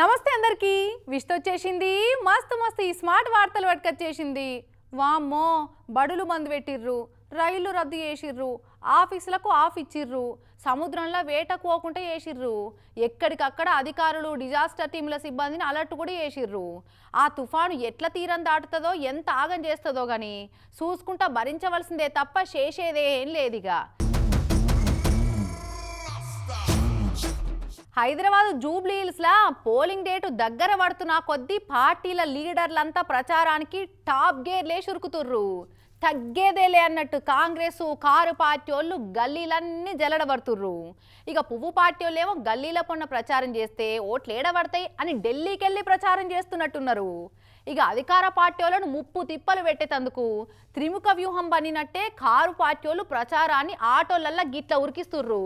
నమస్తే అందరికి. విష్ట వచ్చేసింది. మస్తు మస్తు ఈ స్మార్ట్ వార్తలు పట్టుకొచ్చేసింది. వామ్మో బడులు మందు పెట్టిర్రు రైళ్ళు రద్దు చేసిర్రు ఆఫీసులకు ఆఫ్ ఇచ్చిర్రు సముద్రంలో వేటకు పోకుండా చేసిర్రు ఎక్కడికక్కడ అధికారులు డిజాస్టర్ టీంల సిబ్బందిని అలర్ట్ కూడా చేసిర్రు. ఆ తుఫాను ఎట్ల తీరం దాటుతుందో ఎంత ఆగం చేస్తుందో కానీ చూసుకుంటా భరించవలసిందే తప్ప చేసేదే ఏం లేదిగా. హైదరాబాద్ జూబ్లీ హిల్స్లా పోలింగ్ డేటు దగ్గర పడుతున్న కొద్దీ పార్టీల లీడర్లంతా ప్రచారానికి టాప్ గేర్లే ఉరుకుతుర్రు తగ్గేదేలే అన్నట్టు కాంగ్రెస్ కారు పార్టీ వాళ్ళు గల్లీలన్నీ జలడబడుతుర్రు ఇక పువ్వు పార్టీ వాళ్ళు ఏమో గల్లీల పొన్న ప్రచారం చేస్తే ఓట్లు ఏడబడతాయి అని ఢిల్లీకి వెళ్ళి ప్రచారం చేస్తున్నట్టున్నారు. ఇక అధికార పార్టీ వాళ్ళను ముప్పు తిప్పలు పెట్టేటందుకు త్రిముఖ వ్యూహం బనినట్టే కారు పార్టీ వాళ్ళు ప్రచారాన్ని ఆటోలల్లా గిట్ల ఉరికిస్తుర్రు.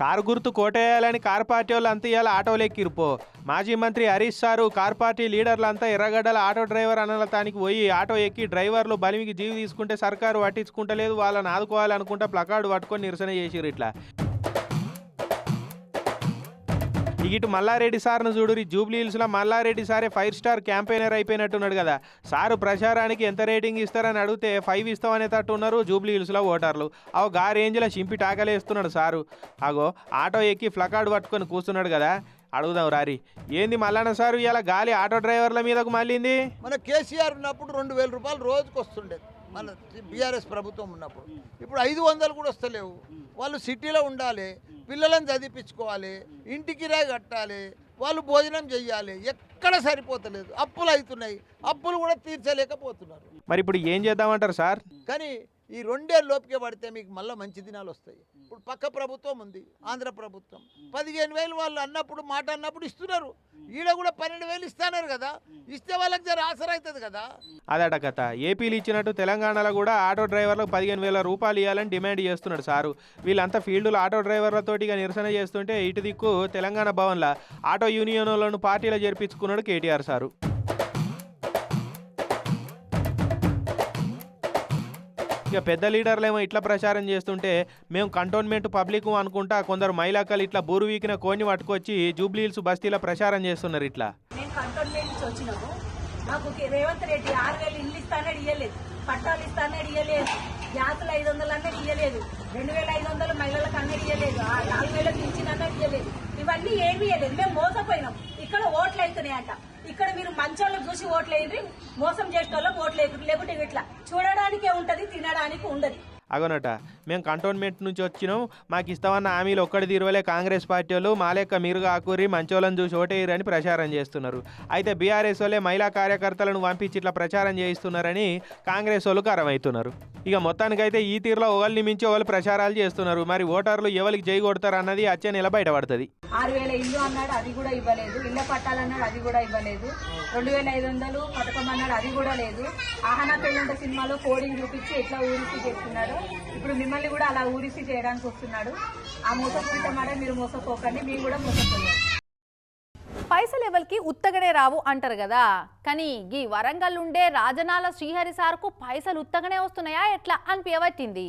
కారు గుర్తు కోటేయాలని కారు పార్టీ వాళ్ళు అంతా ఇవాళ ఆటోలు ఎక్కిరిపో మాజీ మంత్రి హరీష్ సారు కార్ పార్టీ లీడర్లంతా ఎర్రగడ్డల ఆటో డ్రైవర్ అనలతానికి పోయి ఆటో ఎక్కి డ్రైవర్లు బలిమికి జీవి తీసుకుంటే సర్కారు పట్టించుకుంటలేదు వాళ్ళని ఆదుకోవాలనుకుంటా ప్లకార్డు పట్టుకొని నిరసన చేసిరు ఇట్లా. ఇటు మల్లారెడ్డి సార్ను చూడురి జూబ్లీ హిల్స్లో మల్లారెడ్డి సారే ఫైవ్ స్టార్ క్యాంపెయినర్ అయిపోయినట్టున్నాడు కదా. సారు ప్రచారానికి ఎంత రేటింగ్ ఇస్తారని అడిగితే ఫైవ్ ఇస్తాం అనేటట్టు ఉన్నారు జూబ్లీ హిల్స్లో ఓటర్లు. అవు గా రేంజ్లో చింపి టాకలేస్తున్నాడు సారు. అగో ఆటో ఎక్కి ఫ్లకార్డు పట్టుకొని కూర్చున్నాడు కదా. అడుగుదాం రారి. ఏంది మల్లన్న సారు ఇలా గాలి ఆటో డ్రైవర్ల మీదకు మళ్ళీంది? మన కేసీఆర్ ఉన్నప్పుడు రెండు వేల రూపాయలు రోజుకు వస్తుండేది. మన బీఆర్ఎస్ ప్రభుత్వం ఉన్నప్పుడు. ఇప్పుడు ఐదు వందలు కూడా వస్తలేవు. వాళ్ళు సిటీలో ఉండాలి. పిల్లలను చదివించుకోవాలి ఇంటికి రాయి కట్టాలి వాళ్ళు భోజనం చెయ్యాలి ఎక్కడ సరిపోతలేదు. అప్పులు అవుతున్నాయి అప్పులు కూడా తీర్చలేకపోతున్నారు. మరి ఇప్పుడు ఏం చేద్దామంటారు సార్? కానీ ఈ రెండేళ్ళ లోపుకే పడితే మీకు మళ్ళీ మంచి దినాలు వస్తాయి. ఇప్పుడు పక్క ప్రభుత్వం ఉంది ఆంధ్ర ప్రభుత్వం. పదిహేను వేలు వాళ్ళు అన్నప్పుడు మాట అన్నప్పుడు ఇస్తున్నారు. ఈడ కూడా పన్నెండు వేలు ఇస్తున్నారు కదా. ఇస్తే వాళ్ళకి జర ఆసర అవుతుంది కదా. అదట కథ. ఏపీలు ఇచ్చినట్టు తెలంగాణలో కూడా ఆటో డ్రైవర్లకు పదిహేను వేల రూపాయలు ఇవ్వాలని డిమాండ్ చేస్తున్నాడు సారు. వీళ్ళంతా ఫీల్డ్లో ఆటో డ్రైవర్లతోటిగా నిరసన చేస్తుంటే ఇటు దిక్కు తెలంగాణ భవన్లో ఆటో యూనియన్లను పార్టీలో చేర్పించుకున్నాడు కేటీఆర్ సారు. ఇక పెద్ద లీడర్లేమో ఇట్లా ప్రచారం చేస్తుంటే మేము కంటోన్మెంట్ పబ్లిక్ అనుకుంటా కొందరు మైలాకలు ఇట్లా బూరు వీకిన కోని పట్టుకొచ్చి జూబ్లీహిల్స్ బస్తీలో ప్రచారం చేస్తున్నారు ఇట్లా. మాకు రేవంత్ రెడ్డి ఆరు వేలు ఇల్లు ఇస్తానని ఇయ్యలేదు. పట్టాలు ఇస్తానని ఇయ్యలేదు. గ్యాసులు ఐదు వందలు అన్నది ఇయ్యలేదు. రెండు వేల ఐదు వందలు మహిళలకు అన్నది ఇయ్యలేదు. నాలుగు వేలకు ఇచ్చిన అన్నది ఇయ్యలేదు. ఇవన్నీ ఏమీ ఇయ్యలేదు. మేము మోసపోయినాం. ఇక్కడ ఓట్లు అవుతున్నాయంట. ఇక్కడ మీరు మంచోళ్ళకి చూసి ఓట్లేయండి. మోసం చేసిన వాళ్ళకి ఓట్లు లేకుంటే ఇట్లా చూడడానికే ఉంటది తినడానికి ఉండదు. అగనట మేము కంటోన్మెంట్ నుంచి వచ్చినాం. మాకు ఇస్తామన్న హామీలు ఒక్కడి తీరువలే కాంగ్రెస్ పార్టీ వాళ్ళు మా మీరు కాకూరి మంచోళ్ళని చూసి ఓటేయరని ప్రచారం చేస్తున్నారు. అయితే బీఆర్ఎస్ వాళ్ళే మహిళా కార్యకర్తలను పంపించి ఇట్లా ప్రచారం చేయిస్తున్నారని కాంగ్రెస్ వాళ్ళు కరమవుతున్నారు ఇక మొత్తానికైతే ఈ తీరులో ఒకళ్ళని మించి ఒకళ్ళు ప్రచారాలు చేస్తున్నారు. మరి ఓటర్లు ఎవరికి జై కొడతారు అన్నది అచ్చే నెల బయటపడుతుంది. ఆరు వేల ఇల్లు అన్నాడు అది కూడా ఇవ్వలేదు. ఇళ్ళ పట్టాలన్నాడు అది కూడా ఇవ్వలేదు. రెండు వేల ఐదు వందలు పథకం అన్నాడు అది కూడా లేదు. ఆహనా పెళ్ళంట సినిమాలో కోడింగ్ చూపించి ఎట్లా ఊరికి చేస్తున్నాడు? ఇప్పుడు మిమ్మల్ని కూడా అలా ఊరిసి చేయడానికి వస్తున్నాడు. ఆ మోసపూరిత మాట మీరు మోసపోకండి మీరు కూడా మోసపోయారు పైస లెవెల్కి ఉత్తగనే రావు అంటారు కదా. కానీ ఈ వరంగల్ ఉండే రాజనాల శ్రీహరి సార్కు పైసలు ఉత్తగనే వస్తున్నాయా ఎట్లా అనిపించబట్టింది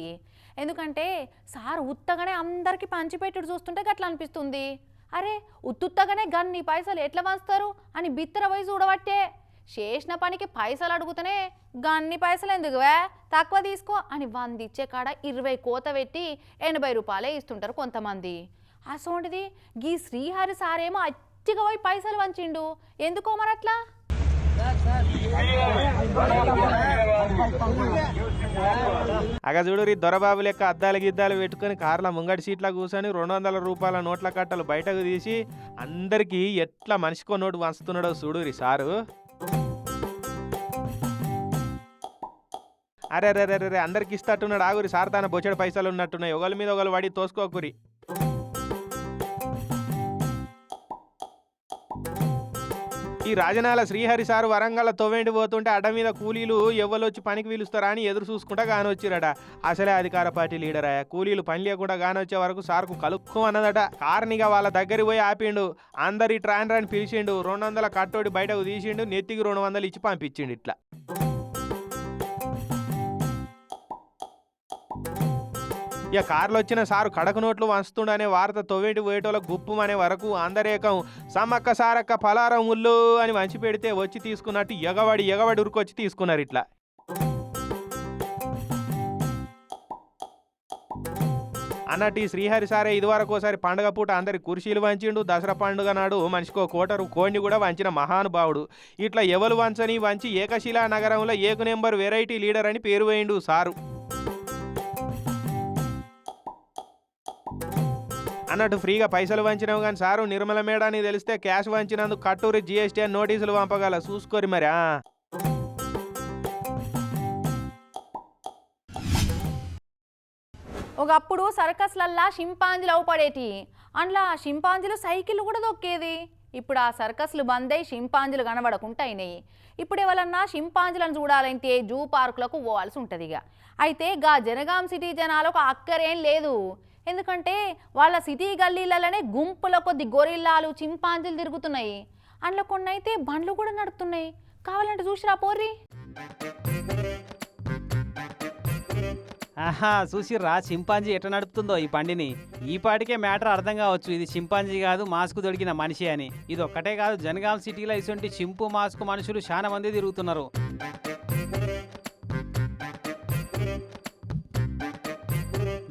ఎందుకంటే సార్ ఉత్తగనే అందరికీ పంచిపెట్టుడు చూస్తుంటే గట్లా అనిపిస్తుంది. అరే ఉత్తుత్తగానే గన్ని పైసలు ఎట్లా వంచుతారు అని బిత్తర పోయి చూడబట్టే చేసిన పనికి పైసలు అడుగుతూనే గన్ని పైసలు ఎందుకువే తక్కువ తీసుకో అని వంద ఇచ్చే కాడ ఇరవై కోత పెట్టి ఎనభై రూపాయలే ఇస్తుంటారు కొంతమంది. అసోంటిది గీ శ్రీహరి సారేమో అచ్చిగా పోయి పైసలు వంచిండు. ఎందుకో మరి అట్లా అగ చూడు దొరబాబు లెక్క అద్దాలు గిద్దాలు పెట్టుకొని కార్ల ముంగడి సీట్ల కూర్చొని రెండు వందల రూపాయల నోట్ల కట్టలు బయటకు తీసి అందరికీ ఎట్లా మనిషికో నోటు వంచుతున్నాడో చూడురి సారు. అరే అరే అరే అరే అందరికి ఇస్తట్టున్నాడు. ఆగురి సార్ తన బొచ్చడి పైసలు ఉన్నట్టున్నాయి. ఒకరి మీద ఒకరు వాడి తోసుకోకురి ఈ రాజనాల శ్రీహరి సారు వరంగల్ తోవేండి పోతుంటే అడ్డ మీద కూలీలు ఎవ్వలొచ్చి పనికి పిలుస్తారా అని ఎదురు చూసుకుంటా గానొచ్చిరట. అసలే అధికార పార్టీ లీడర్. అయ్యా కూలీలు పని లేకుండా గానొచ్చే వరకు సార్కు కలుక్కు అన్నదట. కార్నిగా వాళ్ళ దగ్గరికి పోయి ఆపిండు. అందరి ట్రాన్ రాని పిలిచిండు. రెండు వందల కట్టోడి బయటకు తీసిండు. నెత్తికి రెండు వందలు ఇచ్చి పంపించిండు ఇట్లా. ఇక కార్లు వచ్చిన సారు కడక నోట్లు వంచుతుండనే వార్త తొవ్వేటి పోయేటోళ్ళ గుప్పు అనే వరకు అందరేకం సమ్మక్క సారక్క పలారం ఉల్లు అని వంచి పెడితే వచ్చి తీసుకున్నట్టు ఎగవడి ఎగవాడి ఉరికొచ్చి తీసుకున్నారు ఇట్లా. అన్నట్టు ఈ శ్రీహరి సారే ఇదివరకు ఒకసారి పండగ పూట అందరి కుర్చీలు వంచిండు దసరా పండుగ నాడు మనిషికో కోటరు కోడిని కూడా వంచిన మహానుభావుడు. ఇట్లా ఎవరు వంచని వంచి ఏకశిలా నగరంలో ఏకు నెంబర్ వెరైటీ లీడర్ అని పేరు వేయిండు సారు. అన్నట్టు ఫ్రీగా పైసలు వంచినావు కానీ సారు నిర్మల మేడాని తెలిస్తే క్యాష్ వంచినందుకు కట్టూరి జిఎస్టీ అని నోటీసులు పంపగల. చూసుకోరి మరి ఒకప్పుడు సర్కస్లల్లా షింపాంజీలు అవుపడేటి అందులో షింపాంజీలు సైకిల్ కూడా దొక్కేది. ఇప్పుడు ఆ సర్కస్లు బంద్ అయి షింపాంజీలు కనబడకుండా అయినాయి. ఇప్పుడు ఎవరన్నా షింపాంజీలను చూడాలంటే జూ పార్కులకు పోవాల్సి ఉంటుంది ఇక అయితే గా జనగాం సిటీ జనాలకు అక్కరేం లేదు. ఎందుకంటే వాళ్ళ సిటీ గల్లీలలోనే గుంపుల కొద్ది గొరిల్లాలు చింపాంజీలు తిరుగుతున్నాయి. అందులో కొన్ని అయితే బండ్లు కూడా నడుతున్నాయి కావాలంటే చూసిరా పోర్రి. ఆహా చూసిర్రా చింపాంజీ ఎట్లా నడుపుతుందో ఈ బండిని. ఈ పాటికే మ్యాటర్ అర్థం కావచ్చు ఇది చింపాంజీ కాదు మాస్క్ దొరికిన మనిషి అని. ఇది ఒక్కటే కాదు జనగాం సిటీలో ఇటువంటి చింపు మాస్క్ మనుషులు చాలా మంది తిరుగుతున్నారు.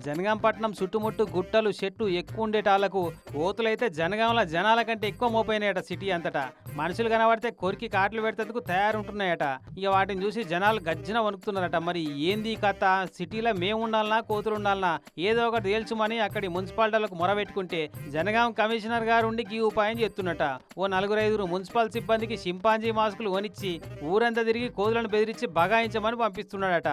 జనగాంపట్నం చుట్టుముట్టు గుట్టలు చెట్టు ఎక్కువ ఉండేటాళ్ళకు కోతులైతే జనగాంలో జనాల కంటే ఎక్కువ మోపోయినాయట సిటీ అంతటా. మనుషులు కనబడితే కొరికి కాట్లు పెడతేందుకు తయారుంటున్నాయట. ఇక వాటిని చూసి జనాలు గజ్జిన వణుకుతున్నారట. మరి ఏంది కథ? సిటీలో మేము ఉండాలనా కోతులు ఉండాలనా ఏదో ఒకటి తేల్చుమని అక్కడి మున్సిపాలిటీలకు మొరబెట్టుకుంటే జనగాం కమిషనర్ గారు ఉండి ఈ ఉపాయం చెప్తున్నట ఓ నలుగురు ఐదుగురు మున్సిపల్ సిబ్బందికి చింపాంజీ మాస్కులు కొనిచ్చి ఊరంతా తిరిగి కోతులను బెదిరించి బగాయించమని పంపిస్తున్నాడట.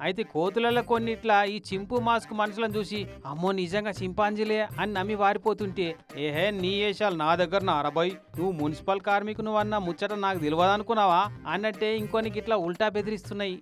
అయితే కోతులలో కొన్నిట్లా ఈ చింపు మాస్క్ మనుషులను చూసి అమ్మో నిజంగా చింపాంజీలే అని నమ్మి వారిపోతుంటే ఏహే నీ వేషాలు నా దగ్గర నా నువ్వు మున్సిపల్ కార్మికును అన్న ముచ్చట నాకు తెలియదు అనుకున్నావా అన్నట్టే ఇంకొనికి ఇట్లా ఉల్టా బెదిరిస్తున్నాయి.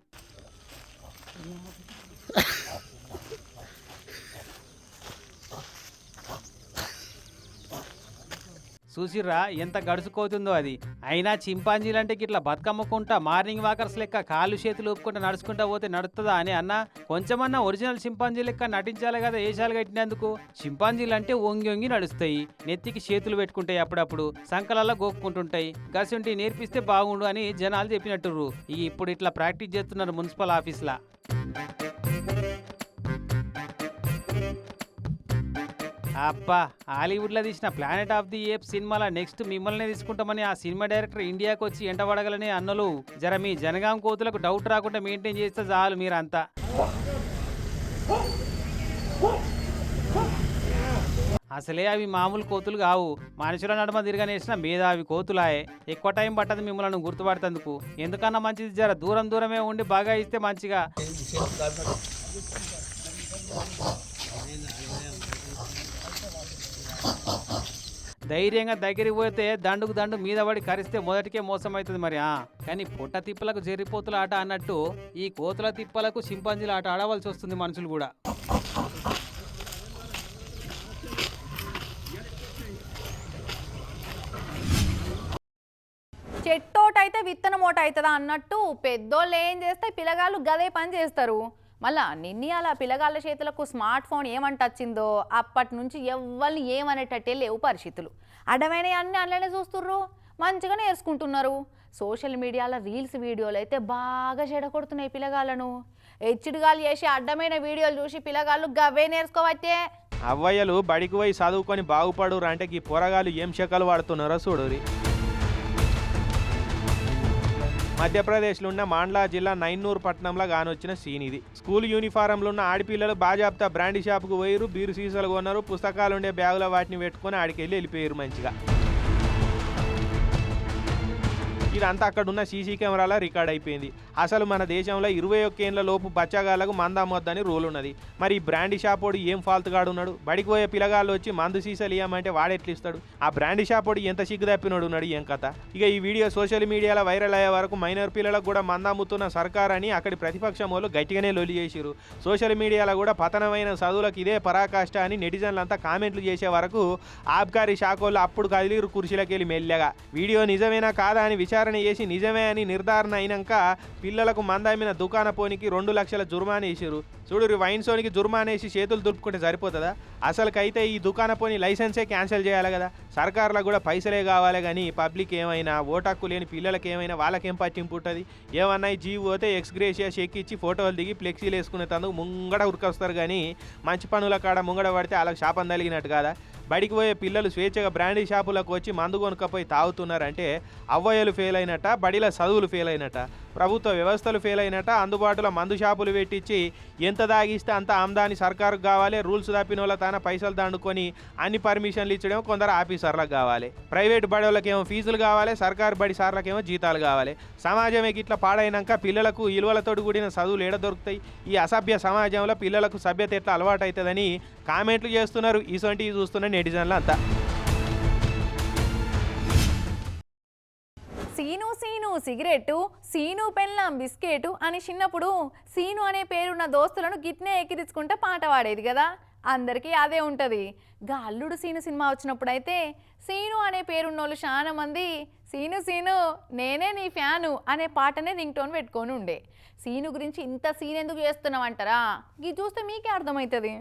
చూసిర్రా ఎంత గడుచుకోతుందో అది. అయినా చింపాంజీలంటే ఇట్లా బతుకమ్మకుంటా మార్నింగ్ వాకర్స్ లెక్క కాళ్ళు చేతులు ఊపుకుంటా నడుచుకుంటా పోతే నడుస్తుందా అని అన్న కొంచెమన్నా ఒరిజినల్ చింపాంజీ లెక్క నటించాలి కదా ఏషాలు కట్టినందుకు? చింపాంజీలు అంటే ఒంగి ఒంగి నడుస్తాయి. నెత్తికి చేతులు పెట్టుకుంటాయి అప్పుడప్పుడు. సంకలలో గోక్కుంటుంటాయి. గసుంటి నేర్పిస్తే బాగుండు అని జనాలు చెప్పినట్టుర్రు. ఇప్పుడు ఇట్లా ప్రాక్టీస్ చేస్తున్నారు మున్సిపల్ ఆఫీస్లా. అబ్బా హాలీవుడ్లో తీసిన ప్లానెట్ ఆఫ్ ది ఏప్ సినిమాలో నెక్స్ట్ మిమ్మల్ని తీసుకుంటామని ఆ సినిమా డైరెక్టర్ ఇండియాకి వచ్చి ఎంటబడగలని అన్నలు. జర మీ జనగాం కోతులకు డౌట్ రాకుండా మెయింటైన్ చేస్తే చాలు మీరంతా. అసలే అవి మామూలు కోతులు కావు. మనుషుల నడుమ తిరగనేసిన మేధావి కోతులాయే. ఎక్కువ టైం పట్టదు మిమ్మల్ని గుర్తుపడతందుకు. ఎందుకన్నా మంచిది? జర దూరం దూరమే ఉండి బాగా ఇస్తే మంచిగా. ధైర్యంగా దగ్గరికి పోతే దండుకు దండు మీద పడి కరిస్తే మొదటికే మోసం అవుతుంది మరి ఆ? కానీ పొట్ట తిప్పలకు జరిపోతుల ఆట అన్నట్టు ఈ కోతుల తిప్పలకు చింపాంజీల ఆట ఆడవలసి వస్తుంది మనుషులు కూడా. చెట్టోటైతే విత్తనం ఓట అవుతుందా అన్నట్టు పెద్దోళ్ళు ఏం చేస్తే పిల్లగాళ్ళు గదే పని చేస్తారు. మళ్ళా నిన్నయాల పిల్లగాళ్ళ చేతులకు స్మార్ట్ ఫోన్ ఏమంటచ్చిందో అప్పటి నుంచి ఎవరిని ఏమనేటట్టే లేవు పరిస్థితులు. అడ్డమైన అన్ని అందులోనే చూస్తుర్రు మంచిగా నేర్చుకుంటున్నారు. సోషల్ మీడియాలో రీల్స్ వీడియోలు అయితే బాగా చెడగొడుతున్నాయి పిల్లగాళ్ళను. హెచ్చుడుగాలు చేసి అడ్డమైన వీడియోలు చూసి పిల్లగాళ్ళు గవ్వే నేర్చుకోవచ్చే అవ్వయ్యలు బడికి పోయి చదువుకొని బాగుపడురు అంటే ఈ పొరగాలు ఏం శకలు వాడుతున్నారో చూడురి మధ్యప్రదేశ్లో ఉన్న మాండ్లా జిల్లా నైన్నూరు పట్టణంలో గానొచ్చిన సీన్ ఇది స్కూల్ యూనిఫారంలో ఉన్న ఆడపిల్లలు బాజాబ్తా బ్రాండీ షాప్కు పోయిరు బీరు సీసాలు కొన్నారు పుస్తకాలు ఉండే బ్యాగులో వాటిని పెట్టుకొని ఆడికెళ్ళి వెళ్ళిపోయారు మంచిగా. ఇదంతా అక్కడ ఉన్న సీసీ కెమెరాల రికార్డ్ అయిపోయింది. అసలు మన దేశంలో ఇరవై ఒక్క ఏళ్ళ లోపు బచ్చగాళ్ళకు మందు అమ్మొద్దని రూల్ ఉన్నది. మరి ఈ బ్రాండీ షాపోడు ఏం ఫాల్త్ ఉన్నాడు బడికి పోయే పిల్లగాళ్ళు వచ్చి మందు సీసాలు ఇవ్వమంటే వాడెట్లిస్తాడు? ఆ బ్రాండీ షాపోడు ఎంత సిగ్గుదప్పినోడు ఉన్నాడు ఏం కథ? ఇక ఈ వీడియో సోషల్ మీడియాలో వైరల్ అయ్యే వరకు మైనర్ పిల్లలకు కూడా మందు అమ్ముతున్న సర్కార్ అని అక్కడి ప్రతిపక్షం వాళ్ళు గట్టిగానే లొలి చేసిరు సోషల్ మీడియాలో కూడా పతనమైన చదువులకు ఇదే పరాకాష్ట అని నెటిజన్లంతా కామెంట్లు చేసే వరకు ఆబ్కారీ షాకోళ్ళు అప్పుడు కదిలిరు కుర్చీలకెళ్ళి మెల్లగా. వీడియో నిజమేనా కాదా అని విచారణ విచారణ చేసి నిజమే అని నిర్ధారణ అయినాక పిల్లలకు మందమిన దుకాణ పోనికి రెండు లక్షల జుర్మానా వేసారు చూడు వైన్ సోనికి జుర్మానా వేసి చేతులు దులుపుకుంటే సరిపోతుందా? అసలుకైతే ఈ దుకాణ పోని లైసెన్సే క్యాన్సిల్ చేయాలి కదా. సర్కార్లకు కూడా పైసలే కావాలి కానీ పబ్లిక్ ఏమైనా ఓటాక్కు లేని పిల్లలకి ఏమైనా వాళ్ళకేం పట్టింపు ఉంటుంది? ఏమన్నా ఈ జీవి పోతే ఎక్స్గ్రేషియా చెక్ ఇచ్చి ఫోటోలు దిగి ఫ్లెక్సీలు వేసుకునే తందుకు ముంగడ ఉరికొస్తారు కానీ మంచి పనుల కాడ ముంగడ పడితే వాళ్ళకి శాపం తగినట్టు కదా? బడికి పోయే పిల్లలు స్వేచ్ఛగా బ్రాండీ షాపులకు వచ్చి మందు కొనుక్కపోయి తాగుతున్నారంటే అవ్వయలు ఫెయిల్ అయినట్ట బడిలో చదువులు ఫెయిల్ అయినట్ట ప్రభుత్వ వ్యవస్థలు ఫెయిల్ అయినట్ట అందుబాటులో మందు షాపులు పెట్టించి ఎంత దాగిస్తే అంత ఆమ్దాని సర్కారుకు కావాలి రూల్స్ తప్పిన వాళ్ళ తాన పైసలు దండుకొని అన్ని పర్మిషన్లు ఇచ్చడం కొందరు ఆఫీసర్లకు కావాలి. ప్రైవేట్ బడి వాళ్ళకేమో ఫీజులు కావాలి సర్కారు బడి సార్లకేమో జీతాలు కావాలి. సమాజమే ఇట్లా పాడైనాక పిల్లలకు ఇలువలతో కూడిన చదువులు ఏడ దొరుకుతాయి? ఈ అసభ్య సమాజంలో పిల్లలకు సభ్యత ఎట్లా అలవాటు అవుతుందని కామెంట్లు చేస్తున్నారు. ఇసొంటివి చూస్తున్న నెటిజన్లు అంతా. సీను సీను సిగరెట్టు సీను పెళ్ళాం బిస్కెట్ అని చిన్నప్పుడు సీను అనే పేరున్న దోస్తులను గిట్నే ఎక్కిరించుకుంటే పాట పాడేది కదా. అందరికీ అదే ఉంటుంది. గా అల్లుడు సీను సినిమా వచ్చినప్పుడైతే సీను అనే పేరున్నోళ్ళు చాలా మంది సీను సీను నేనే నీ ఫ్యాను అనే పాటనే రింగ్ టోన్ పెట్టుకొని ఉండే. సీను గురించి ఇంత సీన్ ఎందుకు చేస్తున్నావు అంటారా ఇది చూస్తే మీకే అర్థమవుతుంది.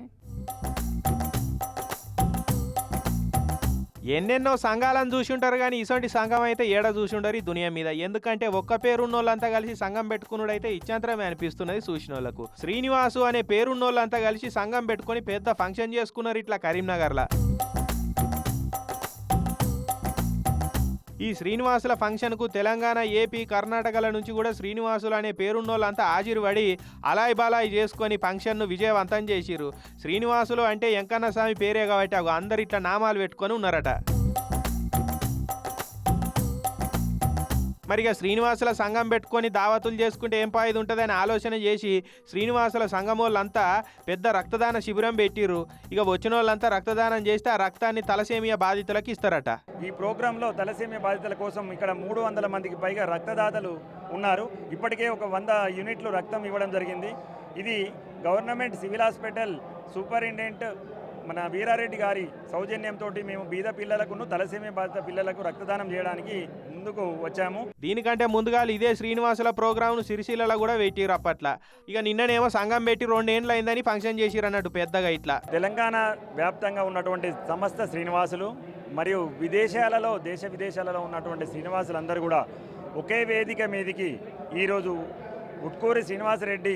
ఎన్నెన్నో సంఘాలను చూసి ఉంటారు కానీ ఇసొంటి సంఘం అయితే ఏడ చూసి ఉండరు ఈ దునియా మీద. ఎందుకంటే ఒక్క పేరున్నోళ్ళంతా కలిసి సంఘం పెట్టుకున్నాడైతే ఇచ్చంతరమే అనిపిస్తున్నది చూసిన వాళ్ళకు శ్రీనివాసు అనే పేరున్నోళ్ళంతా కలిసి సంఘం పెట్టుకొని పెద్ద ఫంక్షన్ చేసుకున్నారు ఇట్లా కరీంనగర్లో. ఈ శ్రీనివాసుల ఫంక్షన్కు తెలంగాణ ఏపీ కర్ణాటకల నుంచి కూడా శ్రీనివాసులు అనే పేరున్నోళ్ళంతా హాజరుపడి అలాయ్ బాలాయ్ చేసుకొని ఫంక్షన్ను విజయవంతం చేసిరు శ్రీనివాసులు అంటే వెంకన్న స్వామి పేరే కాబట్టి అందరు ఇట్లా నామాలు పెట్టుకొని ఉన్నారట. మరి ఇక శ్రీనివాసుల సంఘం పెట్టుకొని దావతులు చేసుకుంటే ఏం పాయిది ఉంటుందని ఆలోచన చేసి శ్రీనివాసుల సంఘం వాళ్ళంతా పెద్ద రక్తదాన శిబిరం పెట్టిర్రు. ఇక వచ్చిన వాళ్ళంతా రక్తదానం చేస్తే ఆ రక్తాన్ని తలసేమియా బాధితులకు ఇస్తారట. ఈ ప్రోగ్రాంలో తలసేమియా బాధితుల కోసం ఇక్కడ మూడు వందల మందికి పైగా రక్తదాతలు ఉన్నారు. ఇప్పటికే ఒక వంద యూనిట్లు రక్తం ఇవ్వడం జరిగింది. ఇది గవర్నమెంట్ సివిల్ హాస్పిటల్ సూపరింటెండెంట్ మన వీరారెడ్డి గారి సౌజన్యంతో మేము బీద పిల్లలకును తలసేమియా బాధిత పిల్లలకు రక్తదానం చేయడానికి ముందుకు వచ్చాము. దీనికంటే ముందుగా ఇదే శ్రీనివాసుల ప్రోగ్రామ్ను సిరిసిల్లలో కూడా పెట్టిరు అప్పట్లో. ఇక నిన్ననేమో సంఘం పెట్టి రెండేండ్లు అయిందని ఫంక్షన్ చేసిరు అన్నట్టు పెద్దగా ఇట్లా. తెలంగాణ వ్యాప్తంగా ఉన్నటువంటి సమస్త శ్రీనివాసులు మరియు విదేశాలలో దేశ విదేశాలలో ఉన్నటువంటి శ్రీనివాసులందరూ కూడా ఒకే వేదిక మీదికి ఈరోజు ఉట్కూరి శ్రీనివాసరెడ్డి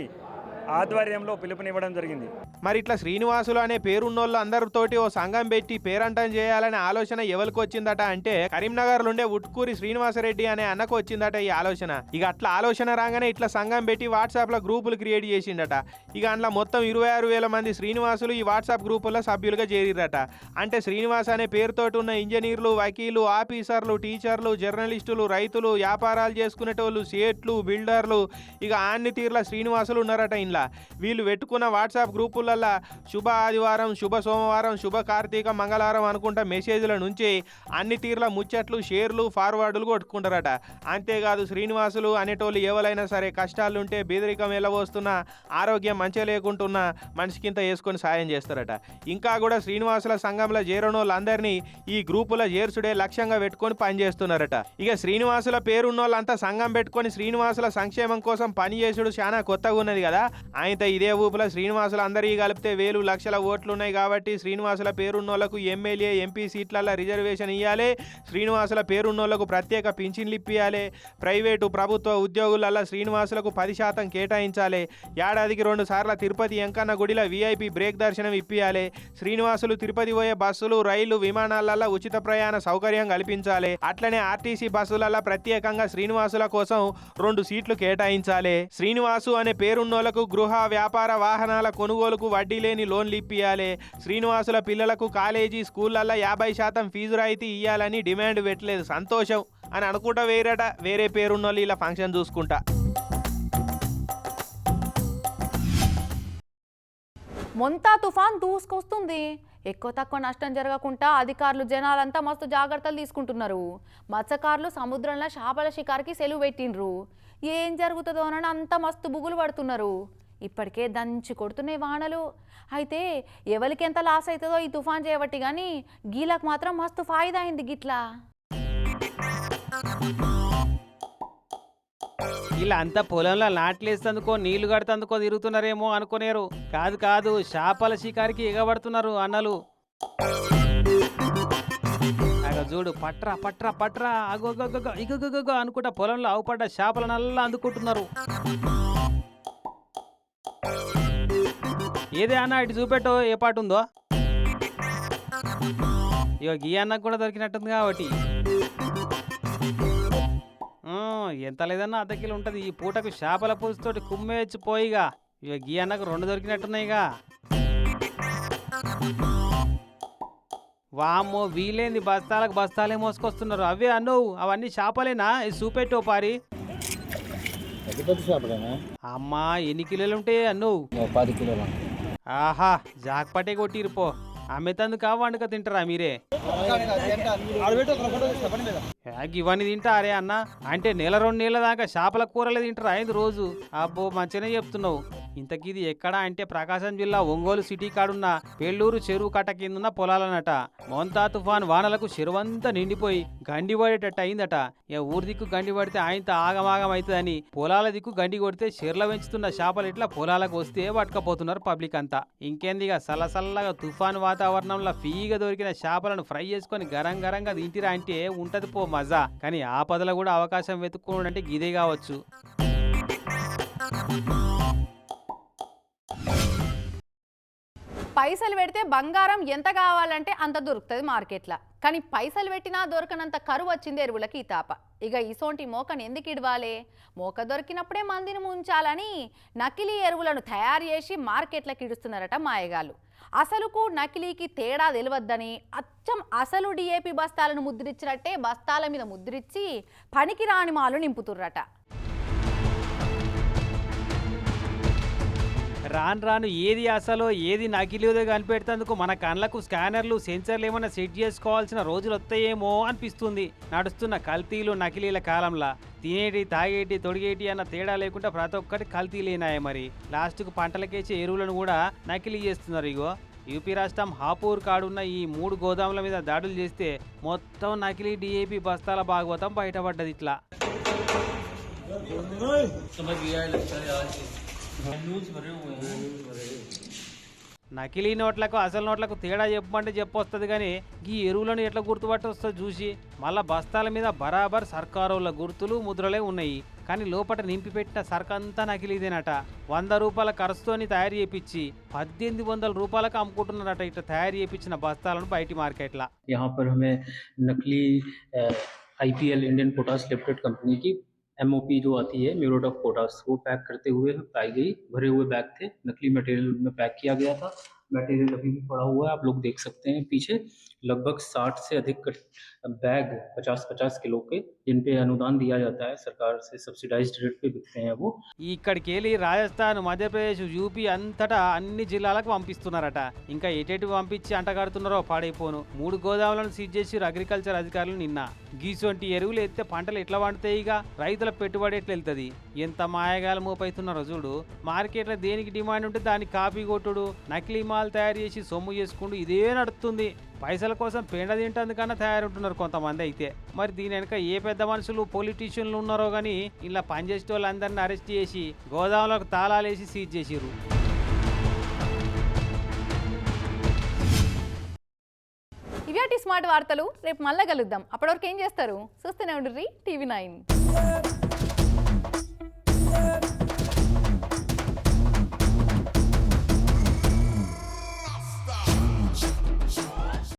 ఆధ్వర్యంలో పిలుపునివ్వడం జరిగింది. మరి ఇట్లా శ్రీనివాసులు అనే పేరున్నోళ్ళు అందరితోటి ఓ సంఘం పెట్టి పేరంటం చేయాలనే ఆలోచన ఎవరికి వచ్చిందట అంటే కరీంనగర్ ఉండే ఉట్కూరి శ్రీనివాసరెడ్డి అనే అన్నకు వచ్చిందట ఈ ఆలోచన. ఇక అట్లా ఆలోచన రాగానే ఇట్లా సంఘం పెట్టి వాట్సాప్లో గ్రూపులు క్రియేట్ చేసిండట. ఇక అందులో మొత్తం ఇరవై ఆరు వేల మంది శ్రీనివాసులు ఈ వాట్సాప్ గ్రూపుల్లో సభ్యులుగా చేరిరట అంటే శ్రీనివాస్ అనే పేరుతోటి ఉన్న ఇంజనీర్లు వకీలు ఆఫీసర్లు టీచర్లు జర్నలిస్టులు రైతులు వ్యాపారాలు చేసుకునేటోళ్ళు సేట్లు బిల్డర్లు ఇక అన్ని తీర్ల శ్రీనివాసులు ఉన్నారట ఇంట్లో వీళ్ళు పెట్టుకున్న వాట్సాప్ గ్రూపులలో శుభ ఆదివారం శుభ సోమవారం శుభ కార్తీక మంగళవారం అనుకుంటా మెసేజ్ల నుంచి అన్ని తీర్ల ముచ్చట్లు షేర్లు ఫార్వర్డులు కొట్టుకుంటారట. అంతేకాదు శ్రీనివాసులు అనేటోళ్ళు ఎవరైనా సరే కష్టాలుంటే బీదరికం వెళ్ళబోస్తున్నా ఆరోగ్యం మంచిగా లేకుంటున్నా మనిషికింత వేసుకొని సాయం చేస్తారట. ఇంకా కూడా శ్రీనివాసుల సంఘంలో చేరనోళ్ళందరినీ ఈ గ్రూపుల చేర్చుడే లక్ష్యంగా పెట్టుకొని పనిచేస్తున్నారట. ఇక శ్రీనివాసుల పేరున్న వాళ్ళంతా సంఘం పెట్టుకొని శ్రీనివాసుల సంక్షేమం కోసం పనిచేసుడు చాలా కొత్తగా ఉన్నది కదా. ఆయన ఇదే ఊపులో శ్రీనివాసులు అందరికీ కలిపితే వేలు లక్షల ఓట్లు ఉన్నాయి కాబట్టి శ్రీనివాసుల పేరున్నోళ్ళకు ఎమ్మెల్యే ఎంపీ సీట్లలో రిజర్వేషన్ ఇవ్వాలి శ్రీనివాసుల పేరున్నోళ్ళకు ప్రత్యేక పింఛన్లు ఇప్పియాలి ప్రైవేటు ప్రభుత్వ ఉద్యోగులలో శ్రీనివాసులకు పది శాతం కేటాయించాలి. ఏడాదికి రెండు సార్ల తిరుపతి వెంకన్న గుడిలో వీఐపీ బ్రేక్ దర్శనం ఇప్పియాలి శ్రీనివాసులు తిరుపతి పోయే బస్సులు రైళ్ళు విమానాలలో ఉచిత ప్రయాణ సౌకర్యం కల్పించాలి. అట్లనే ఆర్టీసీ బస్సులలో ప్రత్యేకంగా శ్రీనివాసుల కోసం రెండు సీట్లు కేటాయించాలి. శ్రీనివాసు అనే పేరున్నోళ్ళకు గృహ వ్యాపార వాహనాల కొనుగోలుకు వడ్డీ లేని లోన్లు ఇప్పియాలి. శ్రీనివాసుల పిల్లలకు కాలేజీ స్కూళ్ళల్లో యాభై శాతం ఫీజు రాయితీ ఇవ్వాలని డిమాండ్ పెట్టలేదు. సంతోషం అని అనుకుంటా వేరేట వేరే పేరున్నోళ్ళు ఇలా ఫంక్షన్ చూసుకుంటా. మొంతా తుఫాన్ దూసుకొస్తుంది. ఎక్కువ తక్కువ నష్టం జరగకుండా అధికారులు జనాలంతా మస్తు జాగ్రత్తలు తీసుకుంటున్నారు. మత్స్యకారులు సముద్రంలో చేపల షికారికి సెలవు పెట్టిండ్రు. ఏం జరుగుతుందోనని అంత మస్తు బుగులు పడుతున్నారు. ఇప్పటికే దంచి కొడుతున్నాయి వానలు. అయితే ఎవరికి ఎంత లాస్ అవుతుందో ఈ తుఫాన్ చేయబట్టి కానీ గీలకు మాత్రం మస్తు ఫాయిదా అయింది గిట్లా. ఇలా అంతా పొలంలో నాట్లేస్తందుకో నీళ్ళు కడతందుకో తిరుగుతున్నారేమో అనుకునేరు. కాదు కాదు చేపల షికారికి ఎగబడుతున్నారు అన్నలు. అగ చూడు పట్రా పట్రా పట్రా అగోగోగో ఇగో అనుకుంటా పొలంలో ఆవుపడ్డ చేపలనల్లా అందుకుంటున్నారు. ఏదే అన్న ఇటు చూపెట్టో ఏ పాట ఉందో. ఇక గీ అన్నకు కూడా దొరికినట్టుంది కాబట్టి. ఎంత లేదన్నా అర్ధ కిలో ఉంటుంది. ఈ పూటకు చేపల పులుసుతోటి కుమ్మేచ్చి పోయిగా. ఇక గీ అన్నకు రెండు దొరికినట్టున్నాయిగా. వామ్మో వీలేంది బస్తాలకు బస్తాలే మోసుకొస్తున్నారు. అవే అన్నవు అవన్నీ చేపలేనా? చూపెట్టో చూపెట్టు పారి. పెద్ద పెద్ద చేపలేనా? అమ్మా ఎన్ని కిలోలు ఉంటాయి అన్ను? పది కిలోలు. ఆహా జాక్పటే కొట్టిరు పో. అమ్మేతందుకు వండుక తింటారా మీరే? ఇవన్నీ తింటారే అన్న? అంటే నెల రెండు నెలల దాకా చేపల కూరలే తింటారా ఐదు రోజు? అబ్బో మంచిగానే చెప్తున్నావు. ఇంతకీ ఇది ఎక్కడ అంటే ప్రకాశం జిల్లా ఒంగోలు సిటీ కాడున్న పెళ్ళూరు చెరువు కట్ట కిందున్న పొలాలనట. మోంతా తుఫాన్ వానలకు చెరువంతా నిండిపోయి గండి పడేటట్టు అయిందట. ఏ ఊరి దిక్కు గండి పడితే ఆయంత ఆగమాగం అవుతుందని పొలాల దిక్కు గండి కొడితే చెర్ల పెంచుతున్న చేపలు ఇట్లా పొలాలకు వస్తే పట్టుకపోతున్నారు పబ్లిక్ అంతా. ఇంకేందిగా సల్లసల్లగా తుఫాన్ వాతావరణంలో ఫీగా దొరికిన చేపలను ఫ్రై చేసుకొని గరం గరంగా తింటిరా అంటే ఉంటది పో మజా. కానీ ఆపదలో కూడా అవకాశం వెతుక్కోవడం అంటే గిదే కావచ్చు. పైసలు పెడితే బంగారం ఎంత కావాలంటే అంత దొరుకుతుంది మార్కెట్లో. కానీ పైసలు పెట్టినా దొరకనంత కరువు వచ్చింది ఎరువులకి ఈ తాప. ఇక ఇసోంటి మోకను ఎందుకు ఇడవాలే? మోక దొరికినప్పుడే మందిని ముంచాలని నకిలీ ఎరువులను తయారు చేసి మార్కెట్లకు ఇడుస్తున్నారట మాయగాళ్ళు. అసలుకు నకిలీకి తేడా తెలియద్దని అచ్చం అసలు డిఏపి బస్తాలను ముద్రించినట్టే బస్తాల మీద ముద్రించి పనికిరాని మాలు నింపుతుర్రట. రాను రాను ఏది అసలు ఏది నకిలీదో కనిపెడుతందుకు మన కళ్ళకు స్కానర్లు సెన్సర్లు ఏమైనా సెట్ చేసుకోవాల్సిన రోజులు వస్తాయేమో అనిపిస్తుంది. నడుస్తున్న కల్తీలు నకిలీల కాలంలో. తినేటి తాగేటి తొడిగేటి అన్న తేడా లేకుండా ప్రతి ఒక్కటి కల్తీలేనాయే మరి. లాస్ట్కు పంటలకేసే ఎరువులను కూడా నకిలీ చేస్తున్నారు ఇగో. యూపీ రాష్ట్రం హాపూర్ కాడున్న ఈ మూడు గోదాముల మీద దాడులు చేస్తే మొత్తం నకిలీ డిఏపి బస్తాల భాగవతం బయటపడ్డది ఇట్లా నకిలీ నోట్లకు అసలు నోట్లకు తేడా చెప్పమంటే చెప్పొస్తుంది కానీ ఈ ఎరువులను ఎట్లా గుర్తుపట్టి వస్తుంది చూసి మళ్ళా బస్తాల మీద బరాబర్ సర్కారుల గుర్తులు ముద్రలే ఉన్నాయి కానీ లోపల నింపి పెట్టిన సరుకంతా నకిలీదేనట వంద రూపాయల ఖర్చుతోని తయారు చేపించి పద్దెనిమిది వందల రూపాయలకు అమ్ముకుంటున్నారట ఇట్లా తయారు చేపించిన బస్తాలను బయటి మార్కెట్లా यहाँ पर हमें नकली IPL Indian potash limited company की एमओपी जो आती है म्यूरोट ऑफ़ पोटास वो पैक करते हुए पाई गई, भरे हुए बैग थे। नकली मटेरियल में पैक किया गया था। मटेरियल अभी भी पड़ा हुआ है, आप लोग देख सकते हैं पीछे। लगभग 60 से अधिक कट- बैग 50-50 किलो के जिन पे अनुदान दिया जाता है सरकार से सब्सिडाइज्ड रेट पे बिकते हैं वो ఇక్కడికి వెళ్ళి రాజస్థాన్ మధ్యప్రదేశ్ యూపీ అంతటా అన్ని జిల్లాలకు పంపిస్తున్నారట ఇంకా ఎటెటు పంపించి అంటగడుతున్నారో పాడైపోను మూడు గోదాములను సీజ్ చేసి అగ్రికల్చర్ అధికారులు నిన్న గీసొంటి ఎరువులు ఎత్తే పంటలు ఎట్లా పండుతాయి ఇక రైతుల పెట్టుబడి ఎట్లా వెళ్తుంది ఎంత మాయగాలు మోపైతున్నారో చూడు మార్కెట్లో దేనికి డిమాండ్ ఉంటే దానికి కాపీ కొట్టుడు నకిలీ మాల్ తయారు చేసి సొమ్ము చేసుకుంటూ ఇదే నడుస్తుంది పైసల కోసం పెండ తింటందుకన్నా తయారుంటున్నారు కొంతమంది అయితే. మరి దీని వెనక ఏ పెద్ద మనుషులు పొలిటీషియన్లు ఉన్నారో కానీ ఇలా పనిచేసే వాళ్ళందరినీ అరెస్ట్ చేసి గోదాములకు తాళాలేసి సీజ్ చేసిరు ఇవాటి స్మార్ట్ వార్తలు. రేపు మళ్ళా కలుద్దాం. అప్పటివరకు ఏం చేస్తారు? చూస్తూనే ఉండ్రి టీవీ నైన్.